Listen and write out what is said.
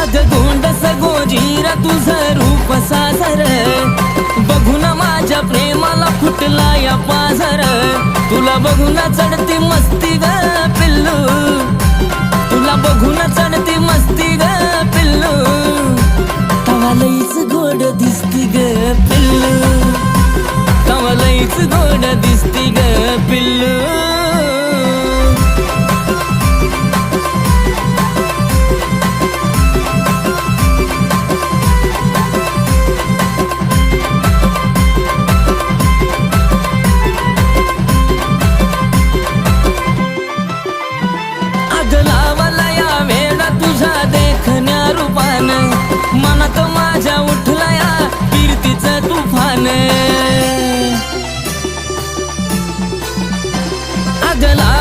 अधगुंड सगोजीर तुझं रूप साजर बघून माझ्या प्रेमाला फुटला या पाझर. तुला बघून चढती मस्ती ग पिल्लू. तुला बघून चढती मस्ती ग पिल्लू. तवालईच गोड दिसती ग पिल्लू. 的来。